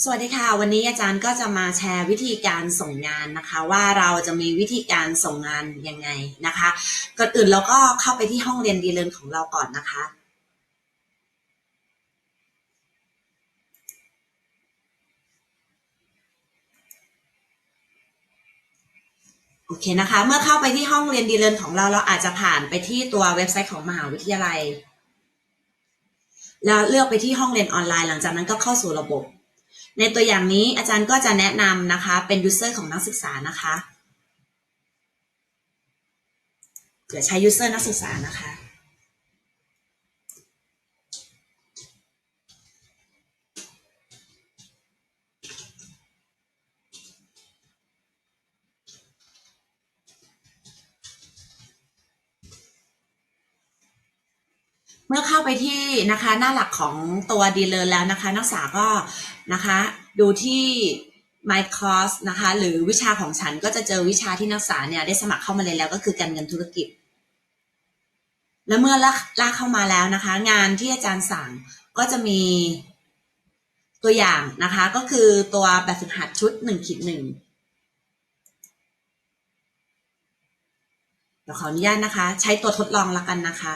สวัสดีค่ะ วันนี้อาจารย์ก็จะมาแชร์วิธีการส่งงานนะคะ ว่าเราจะมีวิธีการส่งงานยังไงนะคะก่อนอื่นเราก็เข้าไปที่ห้องเรียนดีเลินของเราก่อนนะคะ โอเคนะคะ เมื่อเข้าไปที่ห้องเรียนดีเลินของเราเราอาจจะผ่านไปที่ตัวเว็บไซต์ของมหาวิทยาลัย แล้วเลือกไปที่ห้องเรียนออนไลน์ หลังจากนั้นก็เข้าสู่ระบบ ในตัวอย่างนี้อาจารย์ก็จะแนะนำนะคะ เป็นยูเซอร์ของนักศึกษานะคะเดี๋ยวใช้ยูเซอร์นักศึกษานะคะ มื่อเข้าไปที่นะคะหน้าหลักของตัวดีเลอร์แล้วนะคะ นักศึกษาก็นะคะดูที่ My Course นะคะ หรือวิชาของฉันก็จะเจอวิชาที่นักศึกษาเนี่ยได้สมัครเข้ามาเลยแล้วก็คือการเงินธุรกิจ และเมื่อลากลากเข้ามาแล้วนะคะ งานที่อาจารย์สั่งก็จะมีตัวอย่างนะคะ ก็คือตัวแบบฝึกหัดชุดหนึ่งขีดหนึ่งเดี๋ยวขออนุญาตนะคะ ใช้ตัวทดลองละกันนะคะ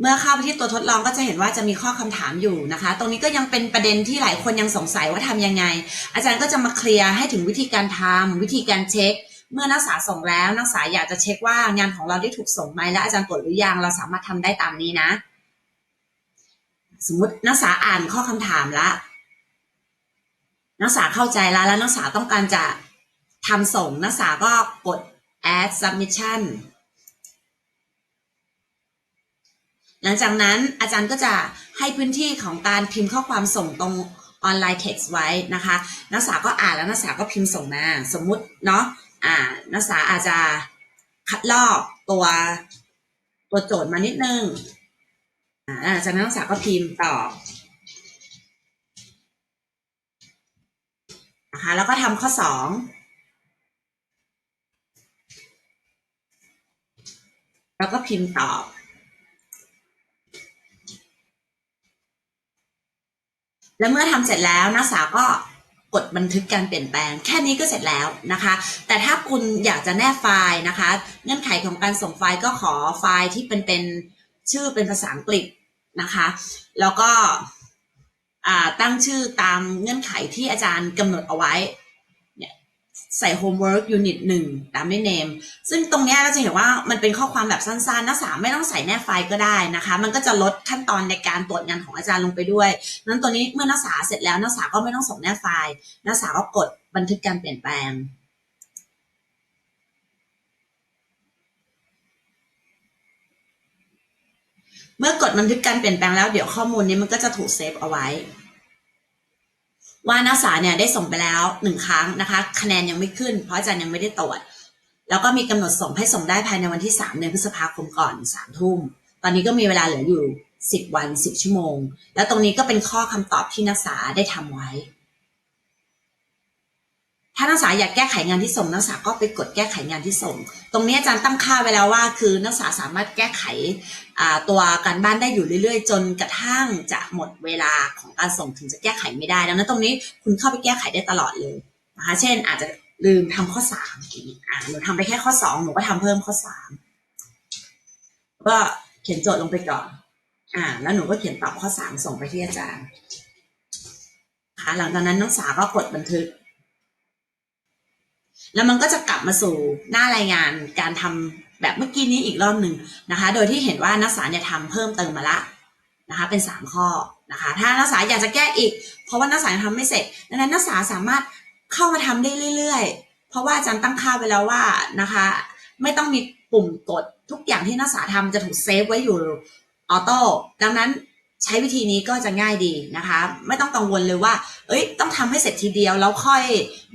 เมื่อเข้าไปที่ตัวทดลองก็จะเห็นว่าจะมีข้อคำถามอยู่นะคะ ตรงนี้ก็ยังเป็นประเด็นที่หลายคนยังสงสัยว่าทำยังไง อาจารย์ก็จะมาเคลียร์ให้ถึงวิธีการทำวิธีการเช็ค เมื่อนักศึกษาส่งแล้วนักศึกษาอยากจะเช็คว่างานของเราได้ถูกส่งไหมและอาจารย์ตรวจหรือยังเราสามารถทำได้ตามนี้นะ สมมตินักศึกษาอ่านข้อคำถามละนักศึกษาเข้าใจแล้วแล้วนักศึกษาต้องการจะทำส่งนักศึกษาก็กด add submission หลังจากนั้นอาจารย์ก็จะให้พื้นที่ของการพิมพ์ข้อความส่งตรงออนไลน์ text ไว้นะคะ นักศึกษาก็อ่านแล้วนักศึกษาก็พิมพ์ส่งมา สมมุติเนาะอ่านักศึกษาอาจจะคัดลอกตัวตัวโจทย์มานิดนึงอ่าจากนั้นนักศึกษาก็พิมพ์ต่อนะคะแล้วก็ทำข้อสองแล้วก็พิมพ์ตอบ และเมื่อทำเสร็จแล้วนักศึกษาก็กดบันทึกการเปลี่ยนแปลง แค่นี้ก็เสร็จแล้วนะคะ แต่ถ้าคุณอยากจะแนบไฟล์นะคะ เงื่อนไขของการส่งไฟล์ก็ขอไฟล์ที่เป็นเป็นชื่อเป็นภาษาอังกฤษนะคะ แล้วก็ตั้งชื่อตามเงื่อนไขที่อาจารย์กำหนดเอาไว้ ใส่ homework unit หนึ่งตามด้วย name ซึ่งตรงนี้เราจะเห็นว่ามันเป็นข้อความแบบสั้นๆ นักศึกษาไม่ต้องใส่แนบไฟล์ก็ได้นะคะ มันก็จะลดขั้นตอนในการตรวจงานของอาจารย์ลงไปด้วยนั้นตัวนี้เมื่อนักศึกษาเสร็จแล้วนักศึกษาก็ไม่ต้องส่งแนบไฟล์ นักศึกษาก็กดบันทึกการเปลี่ยนแปลงเมื่อกดบันทึกการเปลี่ยนแปลงแล้วเดี๋ยวข้อมูลนี้มันก็จะถูกเซฟเอาไว้ ว่านักศึกษาเนี่ยได้ส่งไปแล้วหนึ่งครั้งนะคะ คะแนนยังไม่ขึ้น เพราะอาจารย์ยังไม่ได้ตรวจ แล้วก็มีกำหนดส่งให้ส่งได้ภายในวันที่3เดือนพฤษภาคมก่อน3ทุ่ม ตอนนี้ก็มีเวลาเหลืออยู่ 10 วัน 10 ชั่วโมง แล้วตรงนี้ก็เป็นข้อคำตอบที่นักศึกษาได้ทำไว้ ถ้านักศึกษาอยากแก้ไขงานที่ส่งนักศึกษาก็ไปกดแก้ไขงานที่ส่ง ตรงนี้อาจารย์ตั้งค่าไว้แล้วว่า คือนักศึกษาสามารถแก้ไขตัวการบ้านได้อยู่เรื่อยๆ จนกระทั่งจะหมดเวลาของการส่งถึงจะแก้ไขไม่ได้ดังนั้นตรงนี้คุณเข้าไปแก้ไขได้ตลอดเลยนะคะเช่นอาจจะลืมทำข้อสามอ่าหนูทำไปแค่ข้อสองหนูก็ทำเพิ่มข้อสามก็เขียนโจทย์ลงไปก่อน อ่า แล้วหนูก็เขียนตอบข้อสามส่งไปที่อาจารย์ค่ะหลังจากนั้นนักศึกษาก็กดบันทึก แล้วมันก็จะกลับมาสู่หน้ารายงานการทำแบบเมื่อกี้นี้อีกรอบหนึ่งนะคะ โดยที่เห็นว่านักศึกษาเนี่ยทำเพิ่มเติมมาละนะคะเป็นสามข้อนะคะ ถ้านักศึกษาอยากจะแก้อีก เพราะว่านักศึกษายังทำไม่เสร็จดังนั้นนักศึกษาสามารถเข้ามาทำได้เรื่อย ๆ เพราะว่าอาจารย์ตั้งค่าไว้แล้วว่านะคะ ไม่ต้องมีปุ่มกดทุกอย่างที่นักศึกษาทำจะถูกเซฟไว้อยู่ออโต้ดังนั้น ใช้วิธีนี้ก็จะง่ายดีนะคะ ไม่ต้องกังวลเลยว่า เอ้ย ต้องทำให้เสร็จทีเดียวแล้วค่อย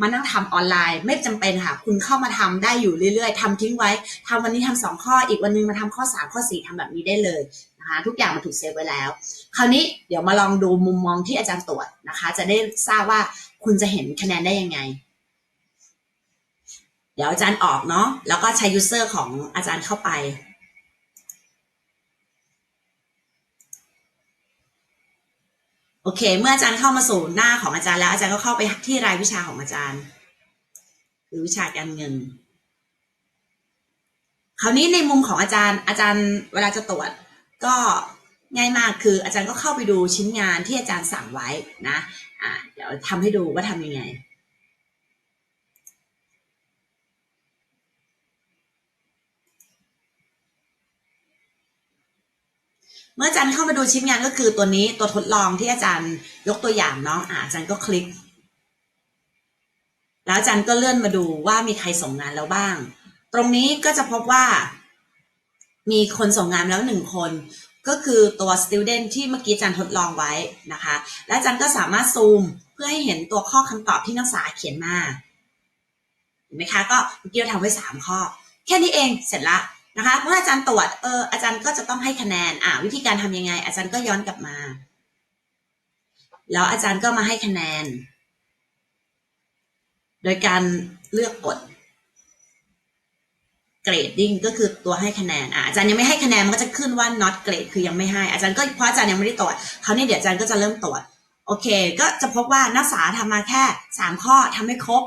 มานั่งทำออนไลน์ ไม่จำเป็นค่ะ คุณเข้ามาทำได้อยู่เรื่อยๆทำทิ้งไว้ทำวันนี้ทำสองข้อ อีกวันนึงมาทำข้อสามข้อสี่ทำแบบนี้ได้เลยนะคะ ทุกอย่างมันถูกเซฟไว้แล้ว คราวนี้เดี๋ยวมาลองดูมุมมองที่อาจารย์ตรวจนะคะ จะได้ทราบว่าคุณจะเห็นคะแนนได้ยังไง เดี๋ยวอาจารย์ออกเนาะ แล้วก็ใช้ยูเซอร์ของอาจารย์เข้าไป โอเค เมื่ออาจารย์เข้ามาสู่หน้าของอาจารย์แล้วอาจารย์ก็เข้าไปที่รายวิชาของอาจารย์หรือวิชาการเงิน คราวนี้ในมุมของอาจารย์ อาจารย์เวลาจะตรวจก็ง่ายมากคืออาจารย์ก็เข้าไปดูชิ้นงานที่อาจารย์สั่งไว้นะ อ่าเดี๋ยวทำให้ดูว่าทำยังไง เมื่ออาจารย์เข้ามาดูชิ้นงานก็คือตัวนี้ตัวทดลองที่อาจารย์ยกตัวอย่างเนาะอ่าอาจารย์ก็คลิก แล้วอาจารย์ก็เลื่อนมาดูว่ามีใครส่งงานแล้วบ้าง ตรงนี้ก็จะพบว่า มีคนส่งงานแล้วหนึ่งคน ก็คือตัว student ที่เมื่อกี้อาจารย์ทดลองไว้นะคะ และอาจารย์ก็สามารถซูมเพื่อให้เห็นตัวข้อคำตอบที่นักศึกษาเขียนมาเห็นไหมคะ ก็เมื่อกี้เราทำไว้สามข้อ แค่นี้เองเสร็จละ นะคะเมื่ออาจารย์ตรวจเอออาจารย์ก็จะต้องให้คะแนนอ่าวิธีการทำยังไง อาจารย์ก็ย้อนกลับมา แล้วอาจารย์ก็มาให้คะแนน โดยการเลือกกด grading ก็คือตัวให้คะแนนอะอาจารย์ยังไม่ให้คะแนนมันก็จะขึ้นว่า not grade คือยังไม่ให้ อาจารย์ก็เพราะอาจารย์ยังไม่ได้ตรวจคราวนี้เดี๋ยวอาจารย์ก็จะเริ่มตรวจโอเค ก็จะพบว่านักศึกษาทำมาแค่สามข้อทำไม่ครบ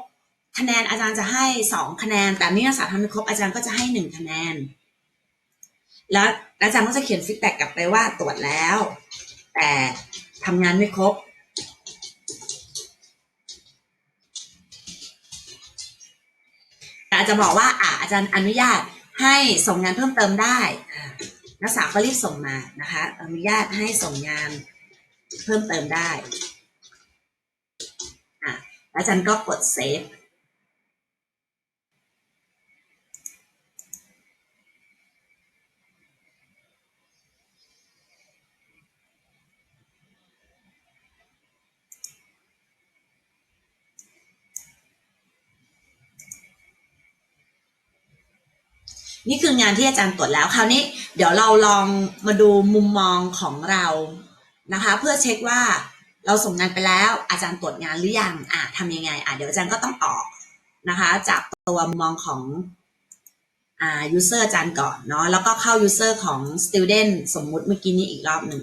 คะแนนอาจารย์จะให้สองคะแนน แต่นี่นักศึกษาทำไม่ครบอาจารย์ก็จะให้หนึ่งคะแนน แล้วอาจารย์ก็จะเขียนฟีดแบ็กกลับไปว่าตรวจแล้ว แต่ทำงานไม่ครบ แต่อาจจะบอกว่าอะอาจารย์อนุญาตให้ส่งงานเพิ่มเติมได้นักศึกษาก็รีบส่งมานะคะ อนุญาตให้ส่งงานเพิ่มเติมได้แล้วอาจารย์ก็กดเซฟ นี่คืองานที่อาจารย์ตรวจแล้วคราวนี้เดี๋ยวเราลองมาดูมุมมองของเรานะคะ เพื่อเช็คว่าเราส่งงานไปแล้ว อาจารย์ตรวจงานหรือยังอะทำยังไงอะเดี๋ยวอาจารย์ก็ต้องออกนะคะ จากตัวมุมมองของอ่า user อาจารย์ก่อนเนาะแล้วก็เข้า user ของ student สมมุติเมื่อกี้นี้อีกรอบหนึ่ง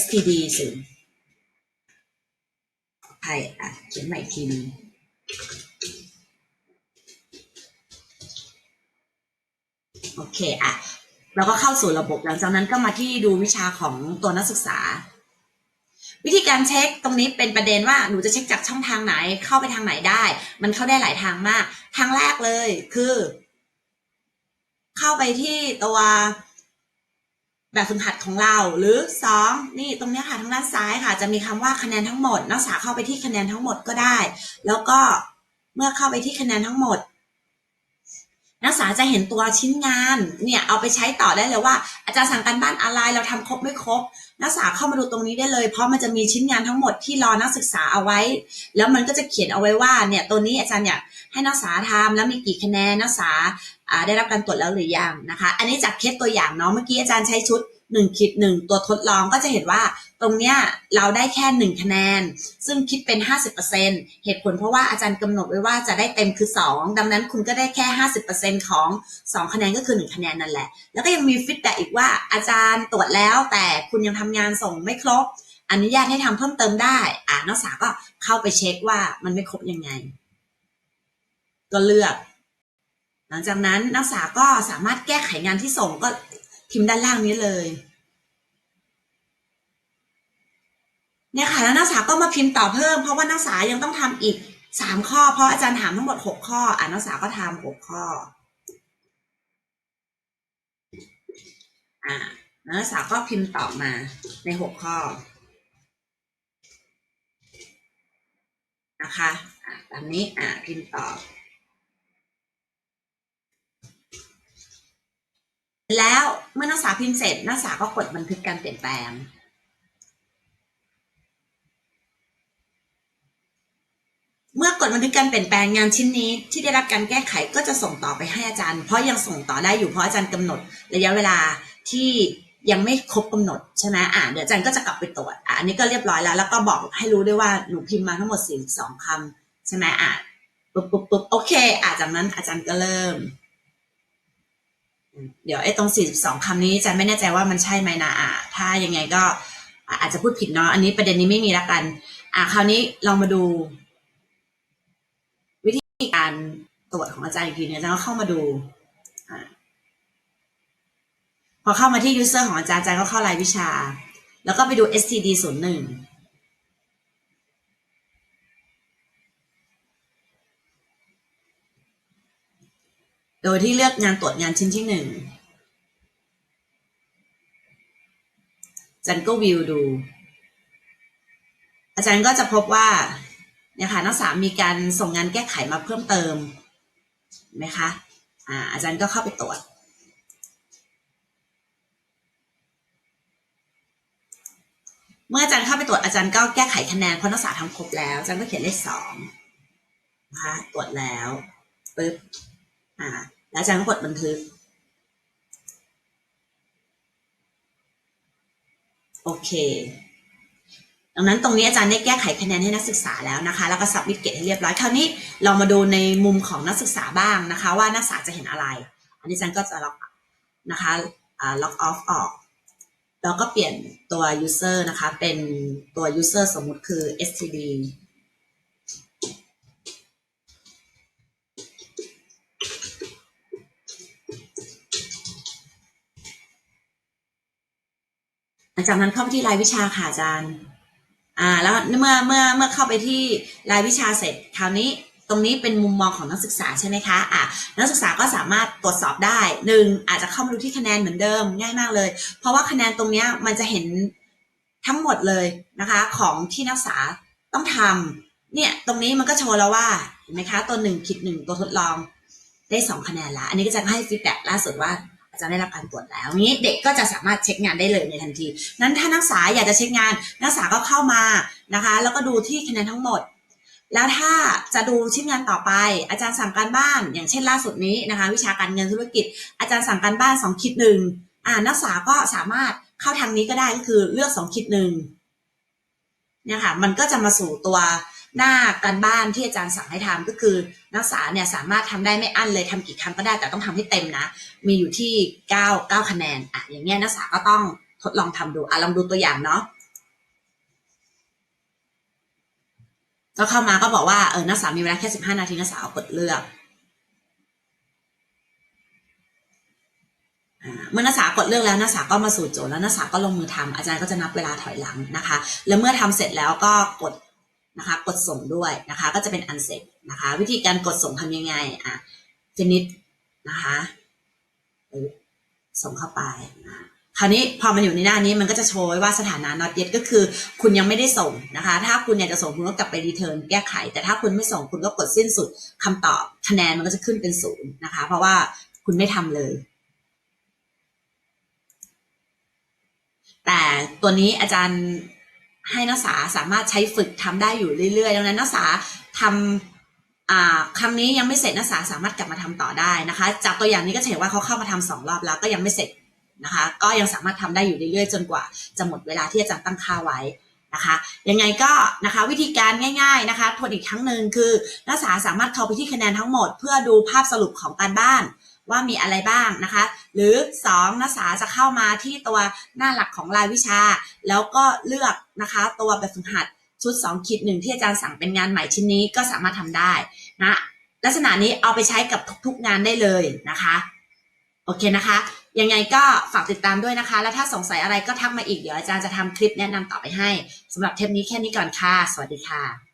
std สิใช่อะเขียนใหม่ทีนึง โอเคอะแล้วก็เข้าสู่ระบบหลังจากนั้นก็มาที่ดูวิชาของตัวนักศึกษา วิธีการเช็คตรงนี้เป็นประเด็นว่าหนูจะเช็คจากช่องทางไหนเข้าไปทางไหนได้ มันเข้าได้หลายทางมาก ทางแรกเลยคือ เข้าไปที่ตัวแบบฝึกหัดของเราหรือสองนี่ตรงนี้ค่ะทางด้านซ้ายค่ะ จะมีคำว่าคะแนนทั้งหมด นักศึกษาเข้าไปที่คะแนนทั้งหมดก็ได้ แล้วก็เมื่อเข้าไปที่คะแนนทั้งหมด นักศึกษาจะเห็นตัวชิ้นงานเนี่ยเอาไปใช้ต่อได้เลยว่า อาจารย์สั่งการบ้านอะไรเราทำครบไม่ครบ นักศึกษาเข้ามาดูตรงนี้ได้เลย เพราะมันจะมีชิ้นงานทั้งหมดที่รอนักศึกษาเอาไว้ แล้วมันก็จะเขียนเอาไว้ว่าเนี่ยตัวนี้อาจารย์อยากให้นักศึกษาทำแล้วมีกี่คะแนนนักศึกษาได้รับการตรวจแล้วหรือยังนะคะ อันนี้จากเคสตัวอย่างเนาะเมื่อกี้อาจารย์ใช้ชุด หนึ่งคิดหนึ่งตัวทดลองก็จะเห็นว่าตรงเนี้ยเราได้แค่หนึ่งคะแนน ซึ่งคิดเป็น 50%เหตุผลเพราะว่าอาจารย์กำหนดไว้ว่าจะได้เต็มคือ 2 ดังนั้นคุณก็ได้แค่ 50%ของ 2 คะแนนก็คือ 1 คะแนนนั่นแหละ แล้วก็ยังมีฟีดแบ็อีกว่าอาจารย์ตรวจแล้วแต่คุณยังทำงานส่งไม่ครบ อนุญาตให้ทำเพิ่มเติมได้ อ่านักศึกษาก็เข้าไปเช็คว่ามันไม่ครบยังไง ก็เลือก หลังจากนั้นนักศึกษาก็สามารถแก้ไขงานที่ส่งก็ พิมพ์ด้านล่างนี้เลย เนี่ยค่ะแล้วนักศึกษาก็มาพิมพ์ต่อเพิ่ม เพราะว่านักศึกษายังต้องทำอีกสามข้อ เพราะอาจารย์ถามทั้งหมดหกข้อ อ่านักศึกษาก็ทำหกข้อ อ่านักศึกษาก็พิมพ์ตอบมาในหกข้อนะคะ อ่าตามนี้ อ่าพิมพ์ตอบ แล้วเมื่อนักศึกษาพิมพ์เสร็จนักศึกษาก็กดบันทึกการเปลี่ยนแปลง เมื่อกดบันทึกการเปลี่ยนแปลงงานชิ้นนี้ที่ได้รับการแก้ไขก็จะส่งต่อไปให้อาจารย์ เพราะยังส่งต่อได้อยู่เพราะอาจารย์กำหนด ระยะเวลาที่ยังไม่ครบกำหนดใช่ไหมอ่าเดี๋ยวอาจารย์ก็จะกลับไปตรวจอ่าอันนี้ก็เรียบร้อยแล้ว แล้วก็บอกให้รู้ด้วยว่าหนูพิมพ์มาทั้งหมด 42คำใช่ไหมอ่าปุ๊บปุ๊บปุ๊บโอเค อ่าจากนั้นอาจารย์ก็เริ่ม เดี๋ยวไอ้ตรง 42คำนี้อาจารย์ไม่แน่ใจว่ามันใช่ไหมนะอ่าถ้ายังไงก็อาจจะพูดผิดเนาะอันนี้ประเด็นนี้ไม่มีละกัน อะคราวนี้ลองมาดู วิธีการตรวจของอาจารย์อีกทีนึงอาจารย์ก็เข้ามาดูพอเข้ามาที่ user ของอาจารย์อาจารย์ก็เข้ารายวิชา แล้วก็ไปดู std 0 1 โดยที่เลือกงานตรวจงานชิ้นที่หนึ่งอาจารย์ก็วิวดู อาจารย์ก็จะพบว่าเนี่ยค่ะนักศึกษามีการส่งงานแก้ไขมาเพิ่มเติมไหมคะอ่าอาจารย์ก็เข้าไปตรวจ เมื่ออาจารย์เข้าไปตรวจอาจารย์ก็แก้ไขคะแนนเพราะนักศึกษาทำครบแล้วอาจารย์ก็เขียนเลขสองนะคะตรวจแล้วปึ๊บอ่า แล้วอาจารย์ก็กดบันทึก โอเค ดังนั้นตรงนี้อาจารย์ได้แก้ไขคะแนนให้นักศึกษาแล้วนะคะ แล้วก็สับมิดเกตให้เรียบร้อย คราวนี้เรามาดูในมุมของนักศึกษาบ้างนะคะ ว่านักศึกษาจะเห็นอะไร อันนี้อาจารย์ก็จะล็อกนะคะล็อกออฟออกแล้วก็เปลี่ยนตัว user นะคะ เป็นตัว user สมมุติคือ std ลังจากนั้นเข้าไปที่รายวิชาค่ะอาจารย์ อ่า แล้วเมื่อเมื่อเมื่อเข้าไปที่รายวิชาเสร็จคราวนี้ตรงนี้เป็นมุมมองของนักศึกษาใช่ไหมคะอะนักศึกษาก็สามารถตรวจสอบได้หนึ่งอาจจะเข้ามาดูที่คะแนนเหมือนเดิมง่ายมากเลย เพราะว่าคะแนนตรงเนี้ยมันจะเห็นทั้งหมดเลยนะคะของที่นักศึกษาต้องทำเนี่ยตรงนี้มันก็โชว์แล้วว่าเห็นไหมคะตัวหนึ่งคิดหนึ่งตัวทดลองได้สองคะแนนละอันนี้ก็จะให้ฟีดแบ็กล่าสุดว่า จารย์ได้รับการตรวจแล้วงี้เด็กก็จะสามารถเช็คงานได้เลยในทันที นั้นถ้านักศึกษาอยากจะเช็คงาน นักศึกษาก็เข้ามานะคะ แล้วก็ดูที่คะแนนทั้งหมด แล้วถ้าจะดูชิ้นงานต่อไป อาจารย์สั่งการบ้าน อย่างเช่นล่าสุดนี้นะคะ วิชาการเงินธุรกิจ อาจารย์สั่งการบ้านสองคิดหนึ่งอ่านักศึกษาก็สามารถเข้าทางนี้ก็ได้ก็คือเลือกสองคิดหนึ่งเนี่ยค่ะมันก็จะมาสู่ตัว หน้าการบ้านที่อาจารย์สั่งให้ทำก็คือนักศึกษาเนี่ยสามารถทำได้ไม่อั้นเลยทำกี่ครั้งก็ได้แต่ต้องทำให้เต็มนะ มีอยู่ที่เก้าเก้าคะแนนอะอย่างเงี้ยนักศึกษาก็ต้องทดลองทำดูอะลองดูตัวอย่างเนาะก็เข้ามาก็บอกว่าเออนักศึกษามีเวลาแค่สิบห้านาทีนักศึกษาเอากดเลือกเมื่อนักศึกษากดเลือกแล้วนักศึกษาก็มาสู่โจทย์แล้วนักศึกษาก็ลงมือทำอาจารย์ก็จะนับเวลาถอยหลังนะคะ แล้วเมื่อทำเสร็จแล้วก็กด นะคะกดส่งด้วยนะคะก็จะเป็นอันเสร็จนะคะวิธีการกดส่งทำยังไงอะฟินิชนะคะส่งเข้าไปนะคราวนี้พอมันอยู่ในหน้านี้มันก็จะโชว์ไว้ว่าสถานะ not yet ก็คือคุณยังไม่ได้ส่งนะคะ ถ้าคุณอยากจะส่งคุณก็กลับไปรีเทิร์นแก้ไข แต่ถ้าคุณไม่ส่งคุณก็กดสิ้นสุดคำตอบคะแนนมันก็จะขึ้นเป็นศูนย์นะคะ เพราะว่าคุณไม่ทำเลย แต่ตัวนี้อาจารย์ ให้นักศึกษาสามารถใช้ฝึกทำได้อยู่เรื่อยๆ ดังนั้นนักศึกษาทำอ่าคำนี้ยังไม่เสร็จนักศึกษาสามารถกลับมาทำต่อได้นะคะ จากตัวอย่างนี้ก็เห็นว่าเขาเข้ามาทำสองรอบแล้วก็ยังไม่เสร็จนะคะ ก็ยังสามารถทำได้อยู่เรื่อยๆ จนกว่าจะหมดเวลาที่อาจารย์ตั้งค่าไว้นะคะ ยังไงก็นะคะวิธีการง่ายๆนะคะทวนอีกครั้งหนึ่งคือนักศึกษาสามารถเข้าไปที่คะแนนทั้งหมด เพื่อดูภาพสรุปของการบ้าน ว่ามีอะไรบ้างนะคะ หรือ 2 นักศึกษาจะเข้ามาที่ตัวหน้าหลักของรายวิชา แล้วก็เลือกนะคะตัวแบบฝึกหัดชุด2ขีดหนึ่งที่อาจารย์สั่งเป็นงานใหม่ชิ้นนี้ก็สามารถทำได้นะลักษณะนี้เอาไปใช้กับทุกๆงานได้เลยนะคะโอเคนะคะ ยังไงก็ฝากติดตามด้วยนะคะ แล้วถ้าสงสัยอะไรก็ทักมาอีกเดี๋ยวอาจารย์จะทำคลิปแนะนำต่อไปให้สำหรับเทปนี้แค่นี้ก่อนค่ะ สวัสดีค่ะ